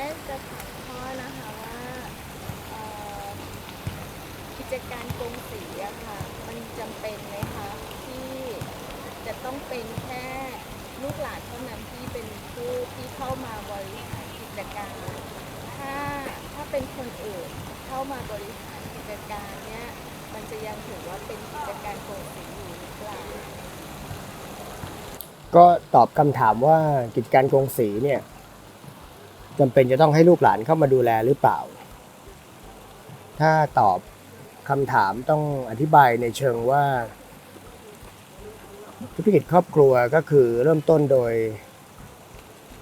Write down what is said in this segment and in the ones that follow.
แม่จะถามพ่อนะคะว่ากิจการกงสีอะค่ะ มันจำเป็นไหมคะที่จะต้องเป็นแค่ลูกหลานเท่านั้นที่เป็นผู้ที่เข้ามาบริหารกิจการ ถ้าถ้าเป็นคนอื่นเข้ามาบริหารกิจการเนี่ยมันจะยังถือว่าเป็นกิจการกงสีอยู่หรือเปล่าก็ตอบคำถามว่ากิจการกงสีเนี่ย จำเป็นจะต้องให้ลูกหลานเข้ามาดูแลหรือเปล่า ถ้าตอบคำถามต้องอธิบายในเชิงว่า ธุรกิจครอบครัวก็คือเริ่มต้นโดย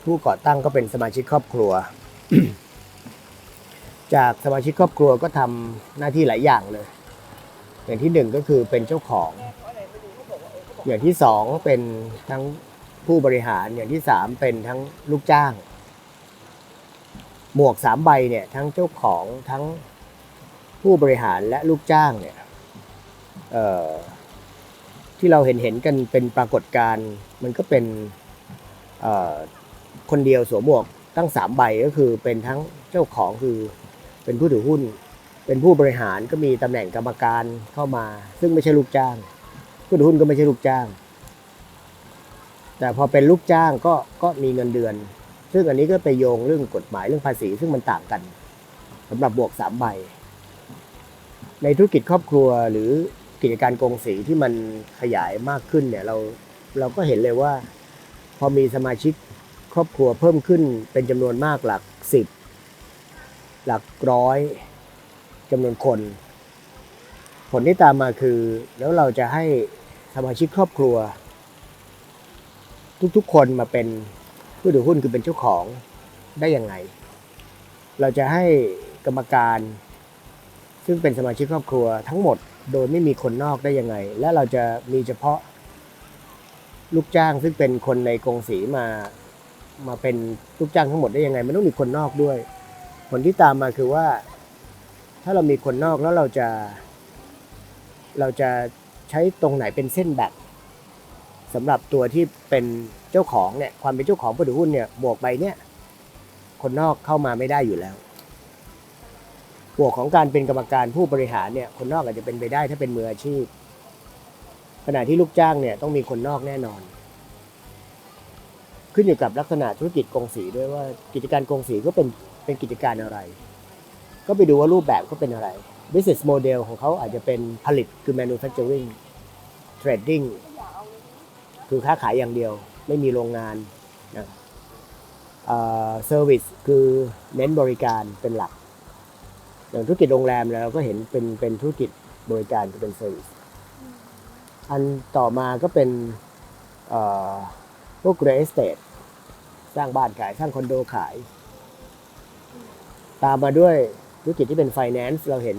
ผู้ก่อตั้งก็เป็นสมาชิกครอบครัว จากสมาชิกครอบครัวก็ทำหน้าที่หลายอย่างเลย อย่างที่หนึ่งก็คือเป็นเจ้าของ อย่างที่สองเป็นทั้งผู้บริหารอย่างที่สามเป็นทั้งลูกจ้าง หมวกสามใบเนี่ยทั้งเจ้าของทั้งผู้บริหารและลูกจ้างเนี่ยที่เราเห็นเห็นกันเป็นปรากฏการณ์มันก็เป็นคนเดียวสวมหมวกตั้งสามใบก็คือเป็นทั้งเจ้าของคือเป็นผู้ถือหุ้น เป็นผู้บริหารก็มีตำแหน่งกรรมการเข้ามา ซึ่งไม่ใช่ลูกจ้าง ผู้ถือหุ้นก็ไม่ใช่ลูกจ้าง แต่พอเป็นลูกจ้างก็ก็มีเงินเดือน ซึ่งอันนี้ก็ไปโยงเรื่องกฎหมายเรื่องภาษี ซึ่งมันต่างกันสำหรับบวกสามใบ ในธุรกิจครอบครัวหรือกิจการกงสีที่มันขยายมากขึ้นเนี่ยเราเราก็เห็นเลยว่า พอมีสมาชิกครอบครัวเพิ่มขึ้นเป็นจำนวนมากหลักสิบหลักร้อยจำนวนคน ผลที่ตามมาคือ แล้วเราจะให้สมาชิกครอบครัว ทุกๆคนมาเป็น ผู้ถือหุ้นคือเป็นเจ้าของได้ยังไง เราจะให้กรรมการ ซึ่งเป็นสมาชิกครอบครัวทั้งหมดโดยไม่มีคนนอกได้ยังไง และเราจะมีเฉพาะลูกจ้างซึ่งเป็นคนในกรงสีมามาเป็นลูกจ้างทั้งหมดได้ยังไงมันต้องมีคนนอกด้วย ผลที่ตามมาคือว่า ถ้าเรามีคนนอกแล้วเราจะ เราจะใช้ตรงไหนเป็นเส้นแบ่ง สำหรับตัวที่เป็นเจ้าของเนี่ยความเป็นเจ้าของผู้ถือหุ้นเนี่ยบวกไปเนี่ยคนนอกเข้ามาไม่ได้อยู่แล้วบวกของการเป็นกรรมการผู้บริหารเนี่ยคนนอกอาจจะเป็นไปได้ถ้าเป็นมืออาชีพ ขณะที่ลูกจ้างเนี่ยต้องมีคนนอกแน่นอน ขึ้นอยู่กับลักษณะธุรกิจกงสีด้วยว่ากิจการกงสีก็เป็นเป็นกิจการอะไร ก็ไปดูว่ารูปแบบก็เป็นอะไร business model ของเขาอาจจะเป็นผลิตคือ manufacturing trading คือค้าขายอย่างเดียว ไม่มีโรงงานนะเอ่อ service คือเน้นบริการเป็นหลัก อย่างธุรกิจโรงแรมเราก็เห็นเป็นเป็นธุรกิจบริการคือเป็น service อันต่อมาก็เป็นเอ่อพวก real estate สร้างบ้านขายสร้างคอนโดขาย ตามมาด้วยธุรกิจที่เป็น finance เราเห็น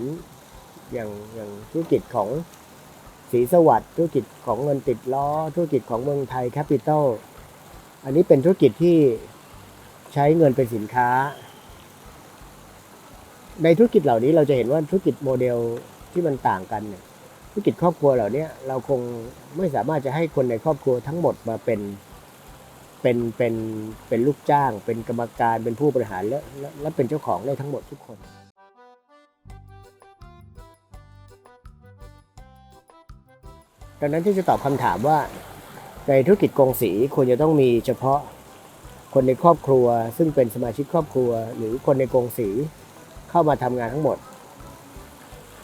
อย่างอย่างธุรกิจของ สีสวัสดิ์ธุรกิจของเงินติดล้อ ธุรกิจของเมืองไทยแคปิตอลอันนี้เป็นธุรกิจที่ใช้เงินเป็นสินค้า ในธุรกิจเหล่านี้เราจะเห็นว่าธุรกิจโมเดลที่มันต่างกันเนี่ยธุรกิจครอบครัวเหล่านี้เราคงไม่สามารถจะให้คนในครอบครัวทั้งหมดมาเป็นเป็นเป็นเป็นลูกจ้าง เป็นกรรมการเป็นผู้บริหารและและและเป็นเจ้าของได้ทั้งหมดทุกคน ดังนั้นที่จะตอบคำถามว่า ในธุรกิจกงสีควรจะต้องมีเฉพาะคนในครอบครัว ซึ่งเป็นสมาชิกครอบครัว หรือคนในกงสีเข้ามาทำงานทั้งหมด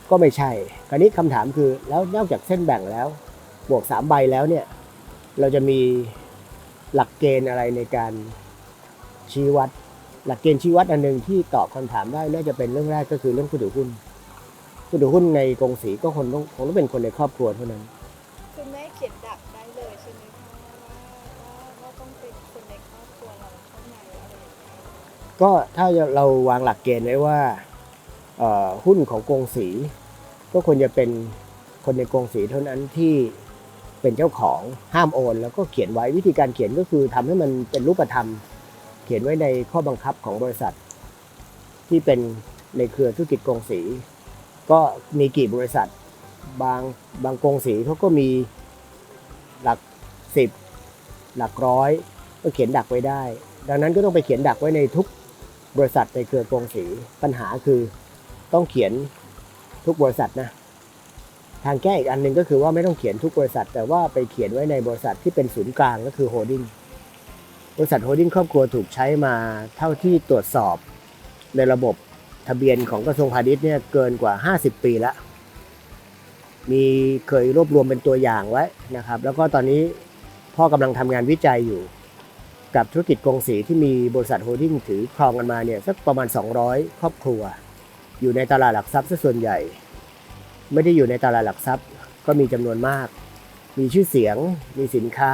ก็ไม่ใช่คราวนี้คำถามคือแล้วนอกจากเส้นแบ่งแล้วบวกสามใบแล้วเนี่ยเราจะมีหลักเกณฑ์อะไรในการชี้วัด หลักเกณฑ์ชี้วัดอันหนึ่งที่ตอบคำถามได้น่าจะเป็นเรื่องแรกก็คือเรื่องผู้ถือหุ้นผู้ถือหุ้นในกองสีก็คนต้องคงต้องเป็นคนในครอบครัวเท่านั้น ก็ถ้าเราวางหลักเกณฑ์ไว้ว่าหุ้นของกงสีก็ควรจะเป็นคนในกงสีเท่านั้นที่เป็นเจ้าของห้ามโอน แล้วก็เขียนไว้วิธีการเขียนก็คือทำให้มันเป็นรูปธรรม เขียนไว้ในข้อบังคับของบริษัท ที่เป็นในเครือธุรกิจกงสี ก็มีกี่บริษัท บางบางกงสีเขาก็มีหลักสิบหลักร้อยก็เขียนดักไว้ได้ ดังนั้นก็ต้องไปเขียนดักไว้ในทุก บริษัทในเครือกงสีปัญหาคือต้องเขียนทุกบริษัทนะ ทางแก้อีกอันหนึ่งก็คือว่าไม่ต้องเขียนทุกบริษัท แต่ว่าไปเขียนไว้ในบริษัทที่เป็นศูนย์กลางก็คือโฮดดิ้งบริษัทโฮดดิ้งครอบครัวถูกใช้มาเท่าที่ตรวจสอบในระบบทะเบียนของกระทรวงพาณิชย์เนี่ยเกินกว่า 50 ปีแล้วมีเคยรวบรวมเป็นตัวอย่างไว้นะครับ แล้วก็ตอนนี้พ่อกำลังทำงานวิจัยอยู่ กับธุรกิจกงสีที่มีบริษัทโฮดดิ้งถือครองกันมาเนี่ยสักประมาณ 200 ครอบครัว อยู่ในตลาดหลักทรัพย์ซะส่วนใหญ่ ไม่ได้อยู่ในตลาดหลักทรัพย์ก็มีจำนวนมาก มีชื่อเสียง มีสินค้า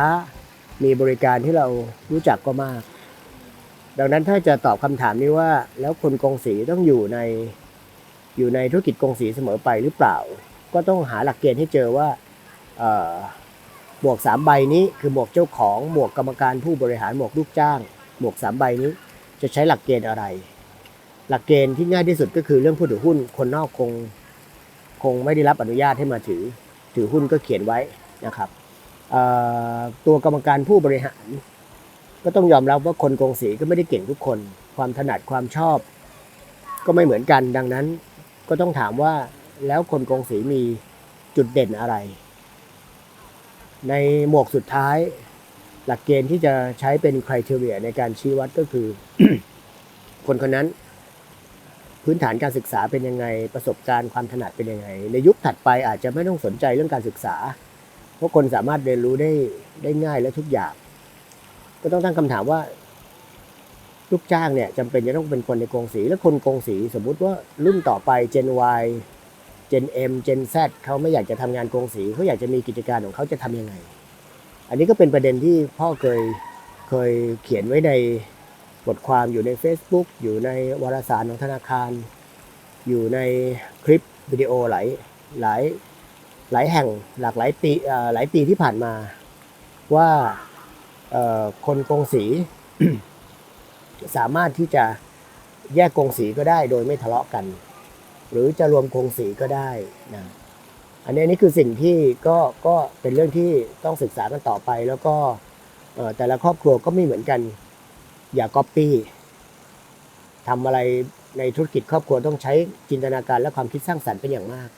มีบริการที่เรารู้จักก็มาก ดังนั้นถ้าจะตอบคำถามนี้ว่า แล้วคนกงสีต้องอยู่ในอยู่ในธุรกิจกงสีเสมอไปหรือเปล่า ก็ต้องหาหลักเกณฑ์ให้เจอว่า หมวกสามใบนี้คือหมวกเจ้าของ หมวกกรรมการผู้บริหารหมวกลูกจ้าง หมวกสามใบนี้จะใช้หลักเกณฑ์อะไร หลักเกณฑ์ที่ง่ายที่สุดก็คือเรื่องผู้ถือหุ้นคนนอกคง คงไม่ได้รับอนุญาตให้มาถือ ถือหุ้นก็เขียนไว้นะครับตัวกรรมการผู้บริหาร ก็ต้องยอมรับว่าคนกงสีก็ไม่ได้เก่งทุกคน ความถนัดความชอบ ก็ไม่เหมือนกันดังนั้น ก็ต้องถามว่าแล้วคนกงสีมีจุดเด่นอะไร ในหมวกสุดท้าย หลักเกณฑ์ที่จะใช้เป็นคุณทีเรียในการชี้วัดก็คือ คนคนนั้น พื้นฐานการศึกษาเป็นยังไง ประสบการณ์ความถนัดเป็นยังไง ในยุคถัดไปอาจจะไม่ต้องสนใจเรื่องการศึกษา เพราะคนสามารถเรียนรู้ได้ได้ง่ายและทุกอย่าง ก็ต้องตั้งคำถามว่าลูกจ้างเนี่ยจำเป็นจะต้องเป็นคนในกองสีและคนกองสี สมมุติว่ารุ่นต่อไป Gen Y Gen M Gen Z เขาไม่อยากจะทำงานกองสีเขาอยากจะมีกิจการของเขาจะทำยังไง อันนี้ก็เป็นประเด็นที่พ่อเคยเคยเขียนไว้ในบทความอยู่ใน Facebook อยู่ในวารสารของธนาคาร อยู่ในคลิปวิดีโอหลายหลายหลายแห่งหลากหลายปีหลายปีที่ผ่านมา ว่าคนกงสีสามารถที่จะแยกกงสีก็ได้โดยไม่ทะเลาะกัน หรือจะรวมกงสีก็ได้นะอันนี้นี่คือสิ่งที่ก็ก็เป็นเรื่องที่ต้องศึกษากันต่อไป แล้วก็แต่ละครอบครัวก็ไม่เหมือนกัน อย่าก๊อปปี้ทำอะไรในธุรกิจครอบครัวต้องใช้จินตนาการและความคิดสร้างสรรค์เป็นอย่างมาก